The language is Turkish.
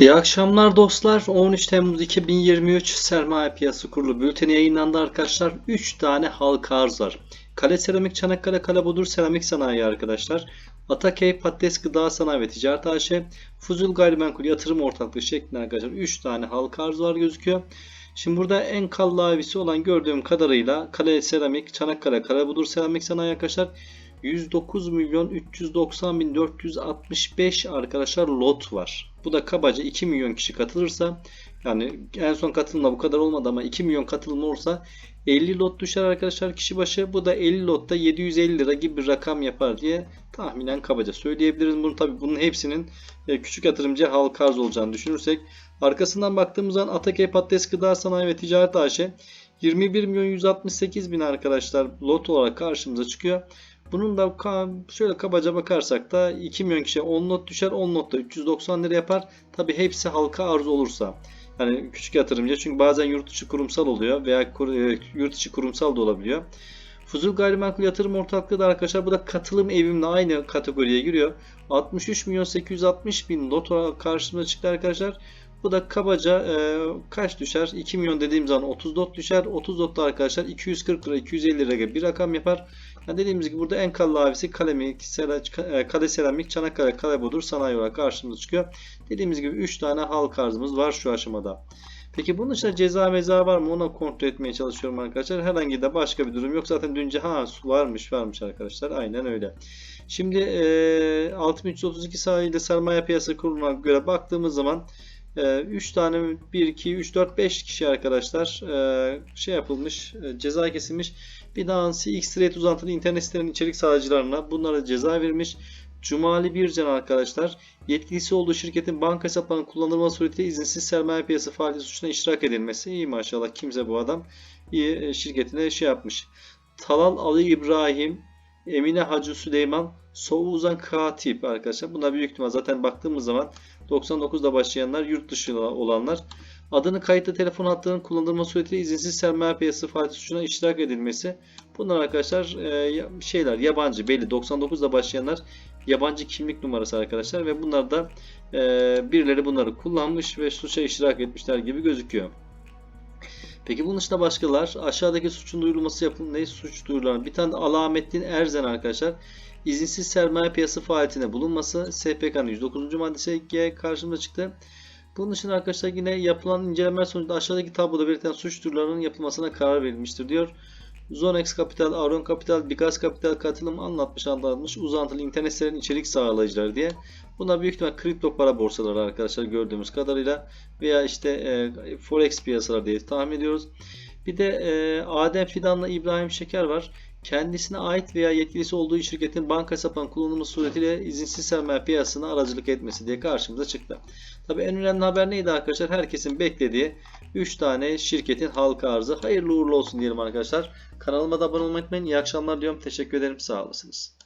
İyi akşamlar dostlar. 13 Temmuz 2023 Sermaye Piyasası Kurulu bülteni yayınlandı arkadaşlar. 3 tane halka arz var. Kale Seramik Çanakkale Kale Budur Seramik Sanayi arkadaşlar. Atakey Patates Gıda Sanayi ve Ticaret AŞ. Fuzul Gayrimenkul Yatırım Ortaklığı şeklinde arkadaşlar 3 tane halka arz var gözüküyor. Şimdi burada en kallavisi olan gördüğüm kadarıyla Kale Seramik, Çanakkale Kale Budur Seramik Sanayi arkadaşlar 109 milyon 390 bin 465 arkadaşlar lot var. Bu da kabaca 2 milyon kişi katılırsa yani en son katılımda bu kadar olmadı ama 2 milyon katılım olursa 50 lot düşer arkadaşlar kişi başı. Bu da 50 lotta 750 lira gibi bir rakam yapar diye tahminen kabaca söyleyebiliriz. Bunu tabii bunun hepsinin e, küçük yatırımcı halka arz olacağını düşünürsek arkasından baktığımız zaman Atakey Patates Gıda Sanayi ve Ticaret AŞ 21 milyon 168 bin arkadaşlar lot olarak karşımıza çıkıyor. Bunun da şöyle kabaca bakarsak da 2 milyon kişiye 10 not düşer. 10 notta 390 lira yapar. Tabi hepsi halka arz olursa. Yani küçük yatırımcı çünkü bazen yurt içi kurumsal oluyor veya e, yurt içi kurumsal da olabiliyor. Fuzul Gayrimenkul Yatırım Ortaklığı da arkadaşlar bu da katılım evimle aynı kategoriye giriyor. 63 milyon 860 bin lot karşımıza çıktı arkadaşlar. Bu da kabaca e, kaç düşer? 2 milyon dediğim zaman 30 lot düşer. 30 lotta arkadaşlar 240 lira 250 lira bir rakam yapar. Yani dediğimiz gibi burada en kalın avisi kalemik, sera, e, kale seramik, Çanakkale, kale sanayi olarak karşımıza çıkıyor. Dediğimiz gibi 3 tane halk arzımız var şu aşamada. Peki bunun dışında ceza meza var mı? Ona kontrol etmeye çalışıyorum arkadaşlar. Herhangi de başka bir durum yok. Zaten dünce ha su varmış varmış arkadaşlar. Aynen öyle. Şimdi e, 6332 sayılı sermaye piyasa kuruluna göre baktığımız zaman 3 tane 1, 2, 3, 4, 5 kişi arkadaşlar e, şey yapılmış e, ceza kesilmiş. Bir tanesi X-Rate uzantılı internet sitelerinin içerik sağlayıcılarına bunlara ceza verilmiş. Cumali Bircan arkadaşlar yetkilisi olduğu şirketin banka hesaplarının kullanılma suretiyle izinsiz sermaye piyasası faaliyeti suçuna iştirak edilmesi. İyi maşallah kimse bu adam iyi e, şirketine şey yapmış. Talal Ali İbrahim, Emine Hacı Süleyman, Soğuzan Katip arkadaşlar. Bunlar büyük ihtimal zaten baktığımız zaman 99'da başlayanlar yurt dışı olanlar. Adını kayıtlı telefon hattının kullanılma suretiyle izinsiz sermaye piyasası faaliyeti suçuna iştirak edilmesi. Bunlar arkadaşlar e, şeyler yabancı belli 99'da başlayanlar yabancı kimlik numarası arkadaşlar ve bunlar da e, birileri bunları kullanmış ve suça iştirak etmişler gibi gözüküyor. Peki bunun dışında başkalar aşağıdaki suçun duyurulması yapın ne suç duyurulan bir tane Alamettin Erzen arkadaşlar izinsiz sermaye piyasası faaliyetine bulunması SPK'nın 109. maddesi karşımıza çıktı. Bunun dışında arkadaşlar yine yapılan incelemeler sonucunda aşağıdaki tabloda belirtilen suç türlerinin yapılmasına karar verilmiştir diyor. Zonex Capital, Aron Capital, Bigas Capital katılım anlatmış anlatmış uzantılı internet sitelerinin içerik sağlayıcıları diye. Bunlar büyük ihtimal kripto para borsaları arkadaşlar gördüğümüz kadarıyla veya işte e, forex piyasaları diye tahmin ediyoruz. Bir de e, Adem Fidan'la İbrahim Şeker var. Kendisine ait veya yetkilisi olduğu şirketin banka hesaplarının kullanılması suretiyle izinsiz sermaye piyasasına aracılık etmesi diye karşımıza çıktı. Tabi en önemli haber neydi arkadaşlar? Herkesin beklediği 3 tane şirketin halka arzı. Hayırlı uğurlu olsun diyelim arkadaşlar. Kanalıma da abone olmayı unutmayın. İyi akşamlar diyorum. Teşekkür ederim. Sağ olasınız.